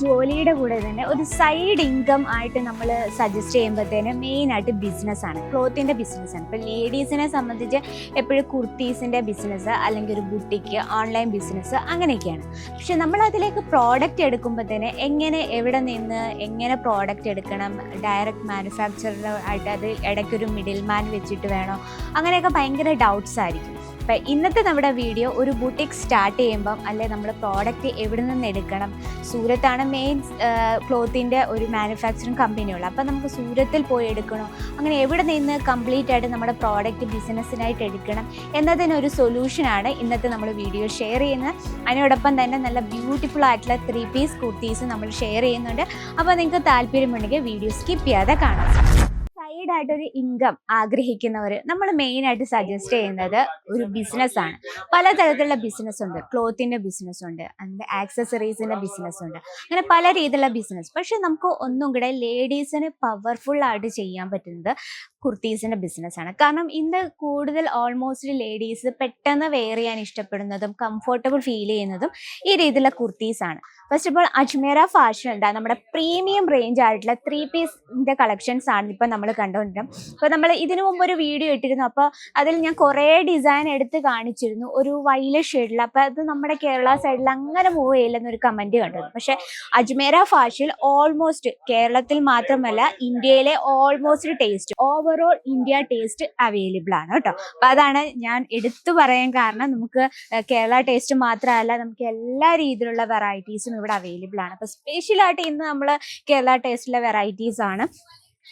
ജോലിയുടെ കൂടെ തന്നെ ഒരു സൈഡ് ഇൻകം ആയിട്ട് നമ്മൾ സജസ്റ്റ് ചെയ്യുമ്പോഴത്തേന് മെയിൻ ആയിട്ട് ബിസിനസ് ആണ്. ക്ലോത്തിന്റെ ബിസിനസ് ആണ്. ഇപ്പോൾ ലേഡീസിനെ സംബന്ധിച്ച് എപ്പോഴും കുർത്തീസിന്റെ ബിസിനസ് അല്ലെങ്കിൽ ഒരു ബുട്ടിക്ക് ഓൺലൈൻ ബിസിനസ് അങ്ങനെയൊക്കെയാണ്. പക്ഷെ നമ്മൾ അതിലേക്ക് പ്രോഡക്റ്റ് എടുക്കുമ്പോഴത്തേന് എങ്ങനെ എവിടെ നിന്ന് എങ്ങനെ പ്രോഡക്റ്റ് എടുക്കണം? ഡയറക്റ്റ് മാനുഫാക്ചറർ ആയിട്ട് അത് ഇടയ്ക്കൊരു മിഡിൽ മാൻ വെച്ചിട്ട് വേണോ? അങ്ങനെയൊക്കെ ഭയങ്കര ഡൗട്ട്സ് ആയിരിക്കും. അപ്പം ഇന്നത്തെ നമ്മുടെ വീഡിയോ ഒരു ബുട്ടിക് സ്റ്റാർട്ട് ചെയ്യുമ്പം അല്ലെ നമ്മൾ പ്രോഡക്റ്റ് എവിടെ നിന്ന് എടുക്കണം? സൂരത്താണ് മെയിൻ ക്ലോത്തിന്റെ ഒരു മാനുഫാക്ചറിങ് കമ്പനിയുള്ളത് അപ്പം നമുക്ക് സൂരത്തിൽ പോയി എടുക്കണോ? അങ്ങനെ എവിടെ നിന്ന് കംപ്ലീറ്റ് ആയിട്ട് നമ്മുടെ പ്രോഡക്റ്റ് ബിസിനസ്സിനായിട്ട് എടുക്കണം? എന്നതിനൊരു സൊല്യൂഷനാണ് ഇന്നത്തെ നമ്മൾ വീഡിയോ ഷെയർ ചെയ്യുന്നത്. അതിനോടൊപ്പം തന്നെ നല്ല ബ്യൂട്ടിഫുൾ ആയിട്ടുള്ള ത്രീ പീസ് കുർത്തീസ് നമ്മൾ ഷെയർ ചെയ്യുന്നുണ്ട്. അപ്പോൾ നിങ്ങൾക്ക് താല്പര്യമുണ്ടെങ്കിൽ വീഡിയോ സ്കിപ്പ് ചെയ്യാതെ കാണാം. സൈഡ് ആയിട്ടൊരു ഇൻകം ആഗ്രഹിക്കുന്നവർ നമ്മൾ മെയിൻ ആയിട്ട് സജസ്റ്റ് ചെയ്യുന്നത് ഒരു ബിസിനസ് ആണ് പലതരത്തിലുള്ള ബിസിനസ് ഉണ്ട് ക്ലോത്തിന്റെ ബിസിനസ് ഉണ്ട് അതിന്റെ ആക്സസറീസിന്റെ ബിസിനസ് ഉണ്ട് അങ്ങനെ പല രീതിയിലുള്ള ബിസിനസ് പക്ഷെ നമുക്ക് ഒന്നും കൂടെ ലേഡീസിന് പവർഫുൾ ആയിട്ട് ചെയ്യാൻ പറ്റുന്നത് കുർത്തീസിന്റെ ബിസിനസ് ആണ് കാരണം ഇന്ന് കൂടുതൽ ഓൾമോസ്റ്റ് ലേഡീസ് പെട്ടെന്ന് വെയർ ചെയ്യാൻ ഇഷ്ടപ്പെടുന്നതും കംഫർട്ടബിൾ ഫീൽ ചെയ്യുന്നതും ഈ രീതിയിലുള്ള കുർത്തീസ് ആണ് first of all Ajmera fashion എന്താ നമ്മുടെ പ്രീമിയം റേഞ്ച് ആയിട്ടുള്ള ത്രീ പീസിന്റെ കളക്ഷൻസ് ആണ് ഇപ്പൊ നമ്മൾ കണ്ടുകൊണ്ടിരുന്നത് അപ്പോൾ നമ്മൾ ഇതിനു മുമ്പ് ഒരു വീഡിയോ ഇട്ടിരുന്നു. അപ്പോൾ അതിൽ ഞാൻ കുറേ ഡിസൈൻ എടുത്ത് കാണിച്ചിരുന്നു. ഒരു വൈല ഷെയ്ഡിൽ അപ്പോൾ അത് നമ്മുടെ കേരള സൈഡിൽ അങ്ങനെ മൂവ് ചെയ്യില്ലെന്നൊരു കമന്റ് കണ്ടിരുന്നു പക്ഷെ അജ്മേര ഫാഷിൽ ഓൾമോസ്റ്റ് കേരളത്തിൽ മാത്രമല്ല ഇന്ത്യയിലെ almost taste overall India taste available ആണ് കേട്ടോ. അപ്പോൾ അതാണ് ഞാൻ എടുത്തു പറയാൻ കാരണം നമുക്ക് കേരള ടേസ്റ്റ് മാത്രമല്ല നമുക്ക് എല്ലാ രീതിയിലുള്ള വെറൈറ്റീസും ഇവിടെ അവൈലബിൾ ആണ്. അപ്പോൾ സ്പെഷ്യലായിട്ട് ഇന്ന് നമ്മൾ കേരള ടേസ്റ്റിലെ വെറൈറ്റീസ് ആണ്.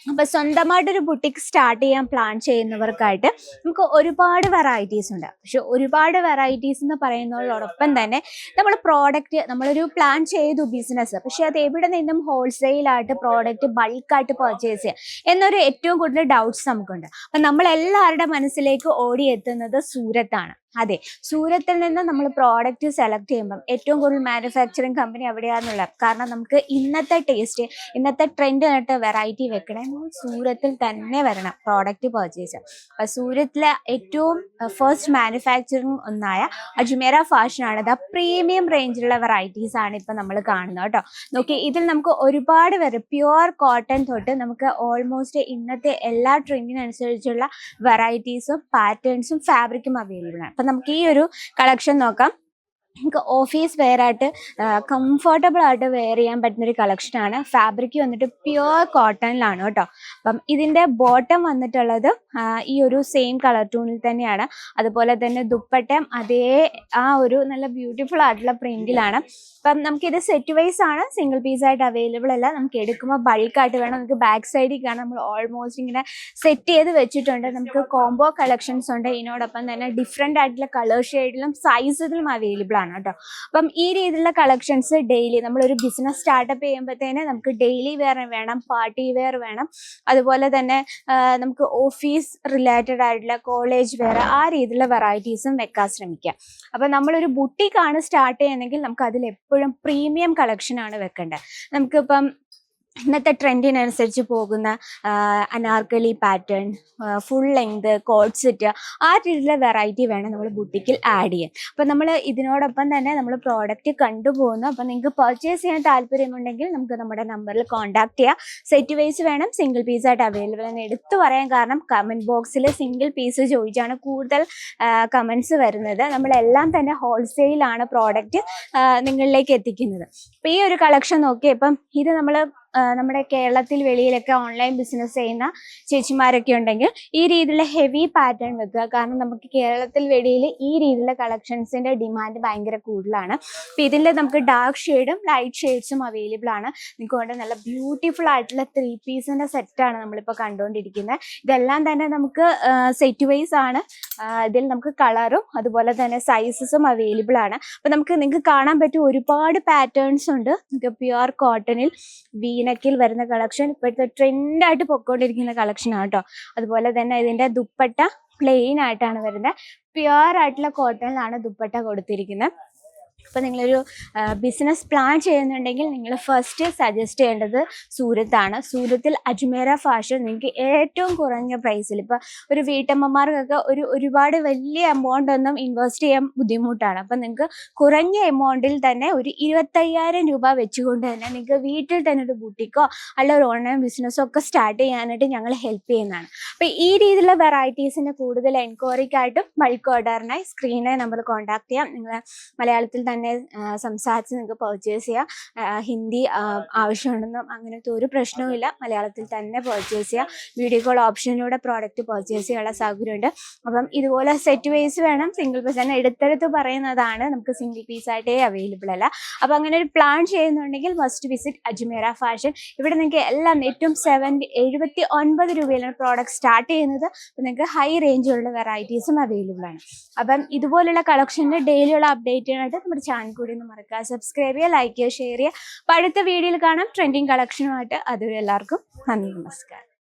അപ്പൊ സ്വന്തമായിട്ടൊരു ബുട്ടിക് സ്റ്റാർട്ട് ചെയ്യാൻ പ്ലാൻ ചെയ്യുന്നവർക്കായിട്ട് നമുക്ക് ഒരുപാട് വെറൈറ്റീസ് ഉണ്ട്. പക്ഷെ ഒരുപാട് വെറൈറ്റീസ് എന്ന് പറയുന്നതോടൊപ്പം തന്നെ നമ്മൾ പ്രോഡക്റ്റ് നമ്മളൊരു പ്ലാൻ ചെയ്തു ബിസിനസ് പക്ഷെ അത് എവിടെ നിന്നും ഹോൾസെയിലായിട്ട് പ്രോഡക്റ്റ് ബൾക്കായിട്ട് പർച്ചേസ് ചെയ്യാം എന്നൊരു ഏറ്റവും കൂടുതൽ ഡൗട്ട്സ് നമുക്കുണ്ട്. അപ്പം നമ്മൾ എല്ലാവരുടെ മനസ്സിലേക്ക് ഓടിയെത്തുന്നത് സൂരത്താണ്. അതെ സൂരത്തിൽ നിന്ന് നമ്മൾ പ്രോഡക്റ്റ് സെലക്ട് ചെയ്യുമ്പം ഏറ്റവും കൂടുതൽ മാനുഫാക്ചറിങ് കമ്പനി എവിടെയാണെന്നുള്ളത് കാരണം നമുക്ക് ഇന്നത്തെ ടേസ്റ്റ് ഇന്നത്തെ ട്രെൻഡ് ആയിട്ട് വെറൈറ്റി വെക്കണേ സൂരത്തിൽ തന്നെ വരണം പ്രോഡക്റ്റ് പർച്ചേസ് സൂരത്തിലെ ഏറ്റവും ഫസ്റ്റ് മാനുഫാക്ചറിങ് ഒന്നായ അജ്മേര ഫാഷൻ ആണ്. ദ പ്രീമിയം റേഞ്ചിലുള്ള വെറൈറ്റീസ് ആണ് ഇപ്പം നമ്മൾ കാണുന്നത് കേട്ടോ. നോക്കി ഇതിൽ നമുക്ക് ഒരുപാട് വരെ. പ്യുവർ കോട്ടൺ തൊട്ട് നമുക്ക് ഓൾമോസ്റ്റ് ഇന്നത്തെ എല്ലാ ട്രെൻഡിനനുസരിച്ചുള്ള വെറൈറ്റീസും പാറ്റേൺസും ഫാബ്രിക്കും അവൈലബിൾ ആണ്. അപ്പം നമുക്ക് ഈ ഒരു കളക്ഷൻ നോക്കാം. നമുക്ക് ഓഫീസ് വെയറായിട്ട് കംഫർട്ടബിൾ ആയിട്ട് വെയർ ചെയ്യാൻ പറ്റുന്ന ഒരു ആണ്. ഫാബ്രിക് വന്നിട്ട് പ്യുവർ കോട്ടണിലാണ് കേട്ടോ. അപ്പം ഇതിന്റെ ബോട്ടം വന്നിട്ടുള്ളത് ഈ ഒരു സെയിം കളർ ടൂണിൽ തന്നെയാണ്. അതുപോലെ തന്നെ ദുപ്പട്ടം അതേ ആ ഒരു നല്ല ബ്യൂട്ടിഫുൾ ആയിട്ടുള്ള പ്രിന്റിലാണ് അപ്പം നമുക്കിത് സെറ്റ് വൈസ് ആണ്. സിംഗിൾ പീസ് ആയിട്ട് അവൈലബിൾ അല്ല. നമുക്ക് എടുക്കുമ്പോൾ ബൾക്കായിട്ട് വേണം. നമുക്ക് ബാക്ക് സൈഡിൽ കാണാം. നമ്മൾ ഓൾമോസ്റ്റ് ഇങ്ങനെ സെറ്റ് ചെയ്ത് വെച്ചിട്ടുണ്ട്. നമുക്ക് കോംബോ കളക്ഷൻസ് ഉണ്ട്. ഇതിനോടൊപ്പം തന്നെ ഡിഫറെന്റ് ആയിട്ടുള്ള കളർ ഷെയ്ഡിലും സൈസിലും അവൈലബിൾ ആണ്. കേട്ടോ. അപ്പം ഈ രീതിയിലുള്ള കളക്ഷൻസ് ഡെയിലി നമ്മളൊരു ബിസിനസ് സ്റ്റാർട്ടപ്പ് ചെയ്യുമ്പോഴത്തേന് നമുക്ക് ഡെയിലി വെയർ വേണം പാർട്ടി വെയർ വേണം. അതുപോലെ തന്നെ നമുക്ക് ഓഫീസ് റിലേറ്റഡ് ആയിട്ടുള്ള കോളേജ് വെയർ ആ രീതിയിലുള്ള വെറൈറ്റീസും വെക്കാൻ ശ്രമിക്കുക അപ്പം നമ്മളൊരു ബുട്ടിക്കാണ് സ്റ്റാർട്ട് ചെയ്യുന്നതെങ്കിൽ നമുക്ക് അതിൽ എപ്പോഴും പ്രീമിയം കളക്ഷൻ ആണ് വെക്കേണ്ടത്. നമുക്കിപ്പം ഇന്നത്തെ ട്രെൻഡിനനുസരിച്ച് പോകുന്ന Anarkali pattern full length coord set ആ രീതിയിലുള്ള വെറൈറ്റി വേണം നമ്മൾ ബുട്ടിക്കിൽ ആഡ് ചെയ്യാൻ. അപ്പം നമ്മൾ ഇതിനോടൊപ്പം തന്നെ നമ്മൾ പ്രോഡക്റ്റ് കണ്ടുപോകുന്നു. അപ്പം നിങ്ങൾക്ക് പർച്ചേസ് ചെയ്യാൻ താല്പര്യമുണ്ടെങ്കിൽ നമുക്ക് നമ്മുടെ നമ്പറിൽ കോൺടാക്ട് ചെയ്യാം. സെറ്റ് വൈസ് വേണം സിംഗിൾ പീസ് ആയിട്ട് അവൈലബിൾ എന്ന് എടുത്തു പറയാൻ കാരണം കമന്റ് ബോക്സിൽ സിംഗിൾ പീസ് ചോദിച്ചാണ് കൂടുതൽ കമൻസ് വരുന്നത്. നമ്മളെല്ലാം തന്നെ ഹോൾസെയിലാണ് പ്രോഡക്റ്റ് നിങ്ങളിലേക്ക് എത്തിക്കുന്നത്. അപ്പോൾ ഈ ഒരു കളക്ഷൻ നോക്കിയപ്പം ഇത് നമ്മൾ നമ്മുടെ കേരളത്തിൽ വെളിയിലൊക്കെ ഓൺലൈൻ ബിസിനസ് ചെയ്യുന്ന ചേച്ചിമാരൊക്കെ ഉണ്ടെങ്കിൽ ഈ രീതിയിലുള്ള ഹെവി പാറ്റേൺ വെക്കുക. കാരണം നമുക്ക് കേരളത്തിൽ വെളിയിൽ ഈ രീതിയിലുള്ള കളക്ഷൻസിന്റെ ഡിമാൻഡ് ഭയങ്കര കൂടുതലാണ്. അപ്പം ഇതിൽ നമുക്ക് ഡാർക്ക് ഷെയ്ഡും ലൈറ്റ് ഷെയ്ഡ്സും അവൈലബിൾ ആണ്. നിങ്ങൾക്ക് വേണ്ട നല്ല ബ്യൂട്ടിഫുൾ ആയിട്ടുള്ള ത്രീ പീസിന്റെ സെറ്റാണ് നമ്മളിപ്പോൾ കണ്ടുകൊണ്ടിരിക്കുന്നത് ഇതെല്ലാം തന്നെ നമുക്ക് സെറ്റ് വൈസ് ആണ്. ഇതിൽ നമുക്ക് കളറും അതുപോലെ തന്നെ സൈസസും അവൈലബിൾ ആണ്. അപ്പം നമുക്ക് നിങ്ങൾക്ക് കാണാൻ പറ്റും ഒരുപാട് പാറ്റേൺസ് ഉണ്ട്. നിങ്ങൾക്ക് പ്യുവർ കോട്ടണിൽ വീനക്കിൽ വരുന്ന കളക്ഷൻ ഇപ്പോഴത്തെ ട്രെൻഡായിട്ട് പൊക്കോണ്ടിരിക്കുന്ന കളക്ഷൻ ആണ് കേട്ടോ അതുപോലെ തന്നെ ഇതിന്റെ ദുപ്പട്ട പ്ലെയിൻ ആയിട്ടാണ് വരുന്നത്. പ്യുവർ ആയിട്ടുള്ള കോട്ടണിലാണ് ദുപ്പട്ട കൊടുത്തിരിക്കുന്നത്. അപ്പോൾ നിങ്ങളൊരു ബിസിനസ് പ്ലാൻ ചെയ്യുന്നുണ്ടെങ്കിൽ നിങ്ങൾ ഫസ്റ്റ് സജസ്റ്റ് ചെയ്യേണ്ടത് സൂരത്താണ്. സൂരത്തിൽ അജ്മേര ഫാഷൻ നിങ്ങൾക്ക് ഏറ്റവും കുറഞ്ഞ പ്രൈസിൽ ഇപ്പോൾ ഒരു വീട്ടമ്മമാർക്കൊക്കെ ഒരു ഒരുപാട് വലിയ എമൗണ്ട് ഒന്നും ഇൻവെസ്റ്റ് ചെയ്യാൻ ബുദ്ധിമുട്ടാണ്. അപ്പം നിങ്ങൾക്ക് കുറഞ്ഞ എമൗണ്ടിൽ തന്നെ ഒരു ഇരുപത്തയ്യായിരം രൂപ വെച്ചുകൊണ്ട് തന്നെ നിങ്ങൾക്ക് വീട്ടിൽ തന്നെ ഒരു ബുട്ടിക്കോ അല്ല ഒരു ഓൺലൈൻ ബിസിനസ്സോ ഒക്കെ സ്റ്റാർട്ട് ചെയ്യാനായിട്ട് ഞങ്ങൾ ഹെൽപ്പ് ചെയ്യുന്നതാണ്. അപ്പോൾ ഈ രീതിയിലുള്ള വെറൈറ്റീസിന്റെ കൂടുതൽ എൻക്വയറിക്കായിട്ടും ബൾക്ക് ഓർഡറിനായി സ്ക്രീനെ നമ്മൾ കോൺടാക്ട് ചെയ്യാം. നിങ്ങൾ മലയാളത്തിൽ തന്നെ ആ, സംസാരിച്ച് നിങ്ങൾക്ക് പർച്ചേസ് ചെയ്യാം. ഹിന്ദി ആവശ്യമുണ്ടെന്നും അങ്ങനത്തെ ഒരു പ്രശ്നവുമില്ല മലയാളത്തിൽ തന്നെ പർച്ചേസ് ചെയ്യാം. വീഡിയോ കോൾ ഓപ്ഷനിലൂടെ പ്രോഡക്റ്റ് പർച്ചേസ് ചെയ്യാനുള്ള സൗകര്യമുണ്ട് അപ്പം ഇതുപോലെ സെറ്റ് വൈസ് വേണം. സിംഗിൾ പീസ് തന്നെ എടുത്തെടുത്ത് പറയുന്നതാണ് നമുക്ക് സിംഗിൾ പീസ് ആയിട്ടേ അവൈലബിൾ അല്ല. അപ്പം അങ്ങനെ ഒരു പ്ലാൻ ചെയ്യുന്നുണ്ടെങ്കിൽ മസ്റ്റ് വിസിറ്റ് അജ്മേര ഫാഷൻ ഇവിടെ നിങ്ങൾക്ക് എല്ലാം ഏറ്റവും സെവന്റി എഴുപത്തി ഒൻപത് രൂപയിലാണ് പ്രോഡക്റ്റ് സ്റ്റാർട്ട് ചെയ്യുന്നത്. അപ്പം നിങ്ങൾക്ക് ഹൈ റേഞ്ചിലുള്ള വെറൈറ്റീസും അവൈലബിൾ ആണ്. അപ്പം ഇതുപോലുള്ള കളക്ഷന്റെ ഡെയിലിയുള്ള അപ്ഡേറ്റിനായിട്ട് നമ്മുടെ ചാനൽ കൂടി ഒന്ന് മറക്കുക. സബ്സ്ക്രൈബ് ചെയ്യുക ലൈക്ക് ചെയ്യുക ഷെയർ ചെയ്യുക. അടുത്ത വീഡിയോയിൽ കാണാം. ട്രെൻഡിങ് കളക്ഷനുമായിട്ട് അതുവരെ എല്ലാവർക്കും നന്ദി നമസ്കാരം.